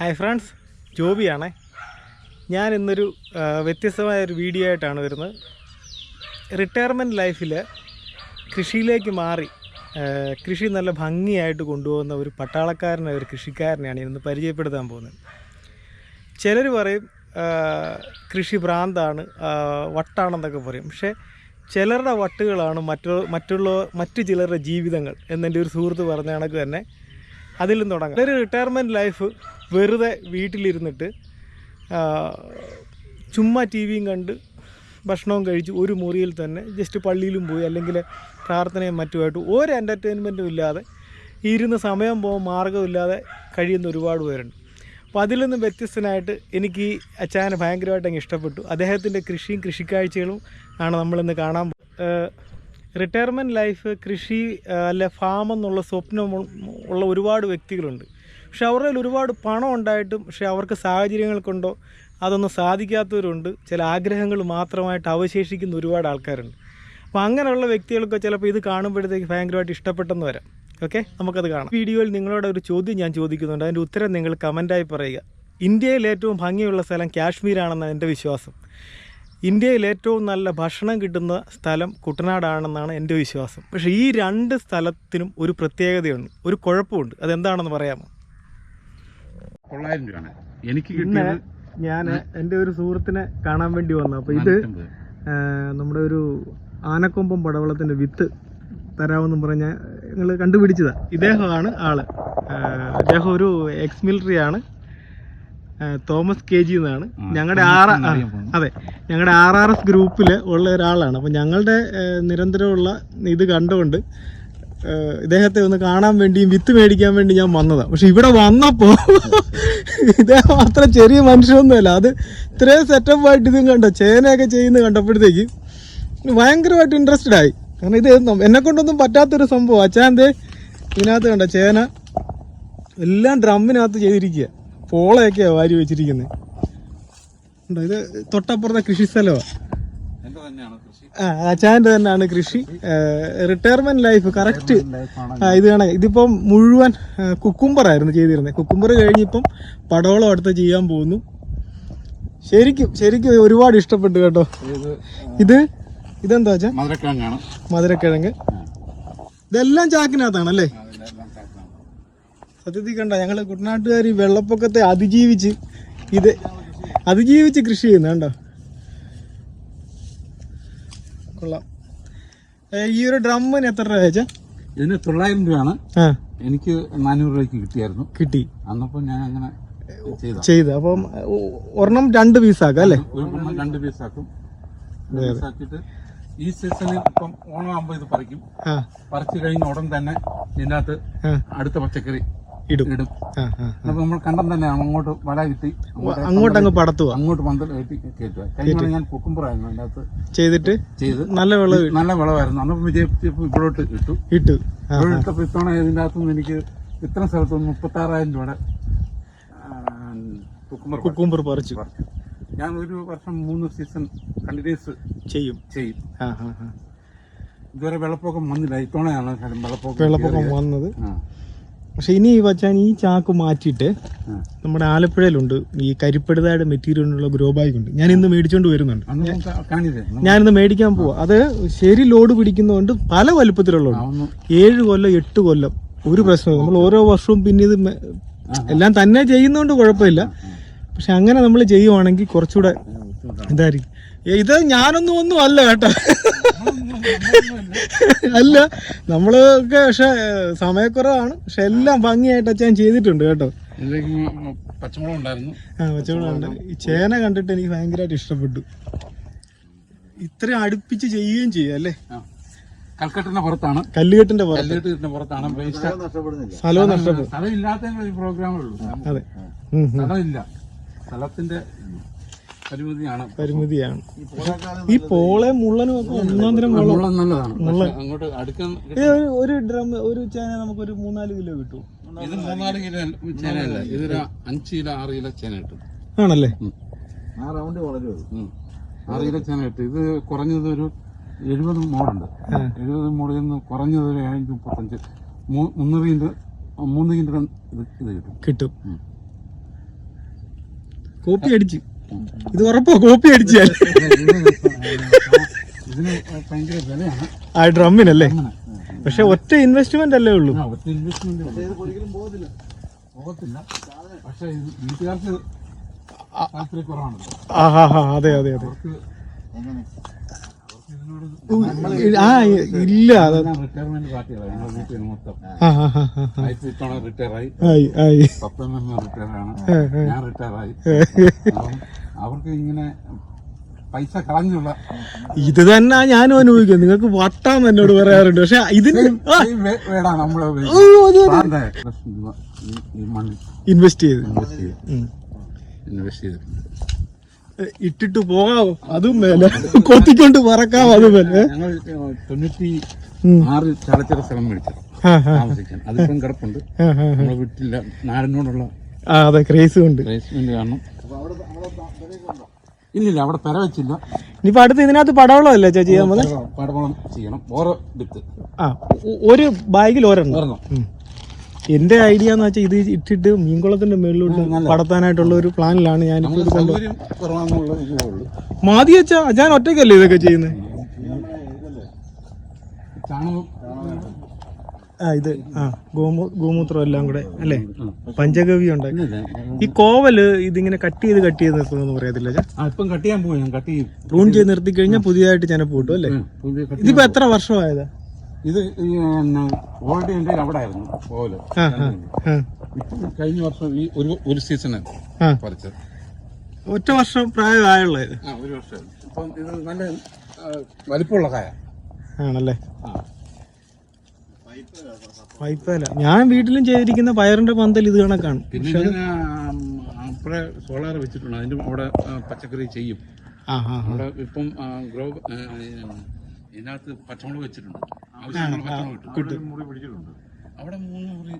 Hi friends ജോബിയാണേ. ഞാൻ ഇന്നൊരു വ്യത്യസ്തമായ ഒരു വീഡിയോ ആയിട്ടാണ് വരുന്നത്. റിട്ടയർമെന്റ് ലൈഫിൽ കൃഷിയിലേക്ക് മാറി കൃഷി നല്ല ഭംഗിയായിട്ട് കൊണ്ടുപോകുന്ന ഒരു പട്ടാളക്കാരനെ ഒരു കൃഷിക്കാരനെയാണ് ഇന്ന് പരിചയപ്പെടുത്താൻ പോകുന്നത്. ചിലർ പറയും കൃഷി ഭ്രാന്താണ് വട്ടാണെന്നൊക്കെ പറയും. പക്ഷേ ചിലരുടെ വട്ടുകളാണ് മറ്റു മറ്റുള്ള മറ്റു ചിലരുടെ ജീവിതങ്ങൾ എന്നെന്റെ ഒരു സുഹൃത്ത് പറഞ്ഞ കണക്ക് തന്നെ. അതിലും തുടങ്ങാം. ഒരു റിട്ടയർമെന്റ് ലൈഫ് വെറുതെ വീട്ടിലിരുന്നിട്ട് ചുമ്മാ ടി വിയും കണ്ട് ഭക്ഷണവും കഴിച്ച് ഒരു മുറിയിൽ തന്നെ ജസ്റ്റ് പള്ളിയിലും പോയി അല്ലെങ്കിൽ പ്രാർത്ഥനയും മറ്റുമായിട്ട് ഒരു എന്റർടൈൻമെന്റും ഇല്ലാതെ ഇരുന്ന് സമയം പോകാൻ മാർഗമില്ലാതെ കഴിയുന്ന ഒരുപാട് പേരുണ്ട്. അപ്പോൾ അതിൽ നിന്നും വ്യത്യസ്തനായിട്ട് എനിക്ക് ഈ അച്ചായനെ ഭയങ്കരമായിട്ട് അങ്ങ് ഇഷ്ടപ്പെട്ടു. അദ്ദേഹത്തിന്റെ കൃഷിയും കൃഷിക്കാഴ്ചകളും ആണ് നമ്മളിന്ന് കാണാൻ റിട്ടയർമെന്റ് ലൈഫ് കൃഷി അല്ലെ അല്ല ഫാം എന്നുള്ള സ്വപ്നം ഉള്ള ഒരുപാട് വ്യക്തികളുണ്ട്. പക്ഷെ അവരുടെ ഒരുപാട് പണം ഉണ്ടായിട്ടും പക്ഷെ അവർക്ക് സാഹചര്യങ്ങൾ കൊണ്ടോ അതൊന്നും സാധിക്കാത്തവരുണ്ട്. ചില ആഗ്രഹങ്ങൾ മാത്രമായിട്ട് അവശേഷിക്കുന്ന ഒരുപാട് ആൾക്കാരുണ്ട്. അപ്പോൾ അങ്ങനെയുള്ള വ്യക്തികൾക്ക് ചിലപ്പോൾ ഇത് കാണുമ്പോഴത്തേക്ക് ഭയങ്കരമായിട്ട് ഇഷ്ടപ്പെട്ടെന്ന് വരാം. ഓക്കെ? നമുക്കത് കാണാം. വീഡിയോയിൽ നിങ്ങളോട് ഒരു ചോദ്യം ഞാൻ ചോദിക്കുന്നുണ്ട്. അതിന്റെ ഉത്തരം നിങ്ങൾ കമന്റായി പറയുക. ഇന്ത്യയിൽ ഏറ്റവും ഭംഗിയുള്ള സ്ഥലം കാശ്മീരാണെന്നാണ് എന്റെ വിശ്വാസം. ഇന്ത്യയിൽ ഏറ്റവും നല്ല ഭക്ഷണം കിട്ടുന്ന സ്ഥലം കുട്ടനാടാണെന്നാണ് എന്റെ വിശ്വാസം. പക്ഷേ ഈ രണ്ട് സ്ഥലത്തിനും ഒരു പ്രത്യേകതയുണ്ട്. ഒരു കുഴപ്പമുണ്ട്. അതെന്താണെന്ന് പറയാമോ? തൊള്ളായിരം രൂപയാണ് എനിക്ക് കിട്ടിയത് ഞാൻ എന്റെ ഒരു സുഹൃത്തിനെ കാണാൻ വേണ്ടി വന്നു. അപ്പൊ ഇത് നമ്മുടെ ഒരു ആനക്കൊമ്പം പടവളത്തിന്റെ വിത്ത് തരാമെന്നും പറഞ്ഞ ഞങ്ങൾ കണ്ടുപിടിച്ചതാ. ഇദ്ദേഹമാണ് ആൾ. അദ്ദേഹം ഒരു എക്സ് മിലിറ്ററി ആണ് തോമസ് കെ ജി എന്നാണ്. ഞങ്ങളുടെ ആർ അതെ ഞങ്ങളുടെ ആർ ആർ എസ് ഗ്രൂപ്പിൽ ഉള്ള ഒരാളാണ്. അപ്പം ഞങ്ങളുടെ നിരന്തരമുള്ള ഇത് കണ്ടുകൊണ്ട് ഇദ്ദേഹത്തെ ഒന്ന് കാണാൻ വേണ്ടിയും വിത്ത് മേടിക്കാൻ വേണ്ടി ഞാൻ വന്നതാണ് പക്ഷെ ഇവിടെ വന്നപ്പോൾ ഇദ്ദേഹം അത്ര ചെറിയ മനുഷ്യനൊന്നുമല്ല. അത് ഇത്രയും സെറ്റപ്പ് ആയിട്ട് ഇതും കണ്ടോ? ചേനയൊക്കെ ചെയ്യുന്നത് കണ്ടപ്പോഴത്തേക്ക് ഭയങ്കരമായിട്ട് ഇൻട്രസ്റ്റഡ് ആയി. കാരണം ഇത് എന്നെ കൊണ്ടൊന്നും പറ്റാത്തൊരു സംഭവം. അച്ഛാന്തേ ഇതിനകത്ത് കണ്ടോ? ചേന എല്ലാം ഡ്രമ്മിനകത്ത് ചെയ്തിരിക്കുക പോളയൊക്കെയാണ് വാരി വെച്ചിരിക്കുന്നത് ഇത് തൊട്ടപ്പുറത്തെ കൃഷി സ്ഥലമാണ് എന്റെ തന്നെയാണ് കൃഷി. റിട്ടയർമെന്റ് ലൈഫ് കറക്റ്റ് ഇത് കാണാം ഇതിപ്പം മുഴുവൻ കുക്കുംബറായിരുന്നു ചെയ്തിരുന്നത്. കുക്കുംബർ കഴിഞ്ഞിപ്പം പടവളം അടുത്ത് ചെയ്യാൻ പോകുന്നു. ശരിക്കും ശരിക്കും ഒരുപാട് ഇഷ്ടപ്പെട്ടു കേട്ടോ. ഇത് ഇത് ഇതെന്താ വെച്ചാൽ മധുരക്കിഴങ്ങാണ്. മധുരക്കിഴങ്ങ്. ഇതെല്ലാം ചാക്കിനകത്താണല്ലേ? അല്ലേ. സത്യത്തിൽ കണ്ട ഞങ്ങൾ കുട്ടനാട്ടുകാർ ഈ വെള്ളപ്പൊക്കത്തെ അതിജീവിച്ച് ഇത് അതിജീവിച്ച് കൃഷി ചെയ്യുന്ന കണ്ടോ? കൊള്ളാം. ഈ ഒരു ഡ്രമ്മിന് എത്ര രൂപ വെച്ചാ ഇതിന് തൊള്ളായിരം രൂപയാണ്. എനിക്ക് നാനൂറ് രൂപയ്ക്ക് കിട്ടിയായിരുന്നു. കിട്ടി. അന്നപ്പോ ഞാൻ അങ്ങനെ ചെയ്ത. അപ്പം ഒരെണ്ണം രണ്ട് പീസാക്കാം അല്ലേ? ഒരു എണ്ണം രണ്ട് പീസാക്കും രണ്ട് പീസാക്കിയിട്ട് ഈ സീസണിൽ ഇപ്പം ഓണം ആകുമ്പോൾ ഇത് പറിക്കും. പറിച്ചു കഴിഞ്ഞ ഉടൻ തന്നെ ഇതിനകത്ത് അടുത്ത പച്ചക്കറി ഇടും. ഇടും. അപ്പൊ നമ്മൾ കണ്ടം തന്നെ അങ്ങോട്ട് വല കിട്ടി അങ്ങോട്ട് അങ്ങ് പടത്തുക. അങ്ങോട്ട് പന്തൽ കയറ്റി കയറ്റുക. കഴിഞ്ഞ ഞാൻ കുക്കുമ്പറായിരുന്നു അതിന്റെ അകത്ത്. ചെയ്തിട്ട്? ചെയ്ത്. നല്ല വിളവ് നല്ല വിളവായിരുന്നു. അന്ന് വിജയിച്ചപ്പോൾ ഇവിടോട്ട് ഇട്ടു. ഇട്ടു. ഇട്ടപ്പോൾ ഇത്തവണ ഇതിന്റെ അകത്തുനിന്ന് എനിക്ക് ഇത്ര സ്ഥലത്ത് മുപ്പത്തി ആറായിരം രൂപയുടെ കുക്കുംബർ പറിച്ചു. ഞാൻ ഒരു വർഷം മൂന്ന് സീസൺ കണ്ടിന്യൂസ് ചെയ്യും. ചെയ്യും. ഇതുവരെ വെള്ളപ്പൊക്കം വന്നില്ല. ഇത്തവണയാണ് വെള്ളപ്പൊക്കം വെള്ളപ്പൊക്കം വന്നത്. ആ, പക്ഷെ ഇനി ഈ വച്ചാൽ ഈ ചാക്ക് മാറ്റിയിട്ട് നമ്മുടെ ആലപ്പുഴയിലുണ്ട്. ഈ കരിപ്പെടുതായുടെ മെറ്റീരിയലിനുള്ള ഗ്രോ ബാഗ് ഉണ്ട് ഞാൻ ഇന്ന് മേടിച്ചോണ്ട് വരുന്നുണ്ട് ഞാനിന്ന് മേടിക്കാൻ പോവാ. അത് ശരി ലോഡ് പിടിക്കുന്നതുകൊണ്ട് പല വലുപ്പത്തിലുള്ളതുണ്ട്. ഏഴ് കൊല്ലം എട്ട് കൊല്ലം ഒരു പ്രശ്നം നമ്മൾ ഓരോ വർഷവും പിന്നെ ഇത് എല്ലാം തന്നെ ചെയ്യുന്നതുകൊണ്ട് കുഴപ്പമില്ല. പക്ഷെ അങ്ങനെ നമ്മൾ ചെയ്യുവാണെങ്കിൽ കുറച്ചുകൂടെ ഇതായിരിക്കും. ഇത് ഞാനൊന്നും ഒന്നും അല്ല കേട്ടോ. അല്ല നമ്മളൊക്കെ പക്ഷെ സമയക്കുറവാണ്. പക്ഷെ എല്ലാം ഭംഗിയായിട്ട് അച്ഛൻ ചെയ്തിട്ടുണ്ട് കേട്ടോ. പച്ചമുളക് ഉണ്ടായിരുന്നു. ആ പച്ചമുളകുണ്ട് ഈ ചേന കണ്ടിട്ട് എനിക്ക് ഭയങ്കരമായിട്ട് ഇഷ്ടപ്പെട്ടു. ഇത്രയും അടുപ്പിച്ച് ചെയ്യുകയും ചെയ്യും അല്ലേ? കൽക്കെട്ടിന്റെ പുറത്താണ്. കല്ലുകെട്ടിന്റെ പുറത്ത്. കല്ലുകെട്ടിന്റെ പുറത്താണ്. വേസ്റ്റ് സ്ഥലവും നഷ്ടപ്പെടും സ്ഥലം ഇല്ലാത്തതിന്റെ ഒരു പ്രോഗ്രാമേ ഉള്ളൂ. അതെ. സ്ഥലമില്ല. സ്ഥലത്തിന്റെ പരിമിതിയാണ്. പരിമിതിയാണ്. ഈ പോളെ മുള്ളനും ഒക്കെ ഒന്നാം തരം നല്ലതാണ്. അങ്ങോട്ട് അടുക്കാൻ ഒരു- ഡ്രം ഒരു ചേന നമുക്ക് ഒരു മൂന്നാൽ കിലോ കിട്ടും. ഇത് മൂന്നാൽ കിലോ ചേനയല്ല ഇതൊരു അഞ്ച് കിലോ ആറ് കിലോ ചേന കിട്ടും. ആണല്ലേ. ഉം. ആറ് കിലോ ചേന കിട്ടും. ഇത് കുറഞ്ഞത് ഒരു എഴുപത് മോഡുണ്ട്. ആ. എഴുപത് മോഡിൽ നിന്ന് കുറഞ്ഞത് ഒരു ഏഴ് മുപ്പത്തഞ്ച് മുന്നൂറ് കിലോ മൂന്ന് കിലോ ഇത് ഇത് കിട്ടും. കിട്ടും. കോപ്പി അടിച്ച്. ഇത് ഉറപ്പോ കോപ്പി അടിച്ചാൽ ആ ഡ്രമ്മിനല്ലേ. പക്ഷെ ഒറ്റ ഇൻവെസ്റ്റ്മെന്റ് അല്ലേ ഉള്ളൂ. അതെ അതെ അതെ. ആ ഇല്ല റിട്ടയർമെന്റ് പാർട്ടികളാണ് വീട്ടിൽ മൊത്തം. ഇത്തവണ റിട്ടയർ ആയി. പപ്പൻ റിട്ടയർ ആണ്. ഞാൻ റിട്ടയർ ആയി. അവർക്ക് ഇങ്ങനെ പൈസ കളഞ്ഞുള്ള ഇത് തന്നെ ഞാനും അനുഭവിക്കും നിങ്ങൾക്ക് വട്ടാന്ന് എന്നോട് പറയാറുണ്ട്. പക്ഷെ ഇതിന് ഇൻവെസ്റ്റ് ചെയ്ത്. ഇൻവെസ്റ്റ് ചെയ്തിട്ടുണ്ട്. ഇട്ടിട്ട് പോകാവോ? അതും മേലെ കൊത്തിക്കൊണ്ട് പറക്കാവോ? അതും മേലെ ഞങ്ങൾ തൊണ്ണൂറ്റി. ആറ് ചാലച്ചിറ സ്ഥലം മേടിച്ചു താമസിക്കാൻ. അതിപ്പം കിടപ്പുണ്ട്. നമ്മളെ വിട്ടില്ല നാടിനോടുള്ള ആ അതെ ക്രേസ് ഉണ്ട്. കാരണം ഇല്ലില്ല അവിടെ പെര വെച്ചില്ല. ഇനിയിപ്പോ അടുത്ത് ഇതിനകത്ത് പടവളമല്ലേ ചേച്ചി? പടവളം ചെയ്യണം. ഓരോ വിത്ത് ആ ഒരു ബാഗിൽ ഉം. എന്റെ ഐഡിയ എന്ന് വെച്ചാൽ ഇത് ഇട്ടിട്ട് മീൻകുളത്തിന്റെ മേളിലോട്ട് പടത്താനായിട്ടുള്ള ഒരു പ്ലാനിലാണ് ഞാൻ മാതി വെച്ചാ ഞാൻ ഒറ്റയ്ക്കല്ലേ ഇതൊക്കെ ചെയ്യുന്നത് ആ ഇത് ആ ഗോമൂ ഗോമൂത്രം എല്ലാം കൂടെ അല്ലേ? പഞ്ചഗവി ഉണ്ട് ഈ കോവൽ ഇതിങ്ങനെ കട്ട് ചെയ്ത് കട്ട് ചെയ്ത് നിർത്തുന്നു പറയത്തില്ല കട്ട് ചെയ്യാൻ പോയി ഞാൻ കട്ട് ചെയ്യും. പ്രൂൺ ചെയ്ത് നിർത്തി കഴിഞ്ഞാൽ പുതിയതായിട്ട് ചെനപ്പ് കിട്ടും അല്ലേ? ഇതിപ്പോ എത്ര വർഷമായതാ? ഇത് ഓൾഡ് പിന്നെ എന്റെ അവിടെ ആയിരുന്നു ഓൽ. ഇപ്പം കഴിഞ്ഞ വർഷം ഈ ഒരു ഒരു സീസൺ പറിച്ചത്. ഒറ്റ വർഷം പ്രായമായുള്ള? ഇത് ആ ഒരു വർഷം. അപ്പം ഇത് നല്ല വലിപ്പമുള്ള കായ. ആണല്ലേ? പൈപ്പല. ഞാൻ വീട്ടിലും ചെയ്തിരിക്കുന്ന പയറിന്റെ പന്തൽ ഇത് കണക്കാണ്. പിന്നെ അപ്പഴേ സോളാർ വെച്ചിട്ടുണ്ട്. അതിന്റെ അവിടെ പച്ചക്കറി ചെയ്യും. അവിടെ ഇപ്പം ഗ്രോ ഇതിനകത്ത് പച്ചമുളക് വെച്ചിട്ടുണ്ട്. പച്ചമുളക് കിട്ടും. അവിടെ മൂന്ന് മുറി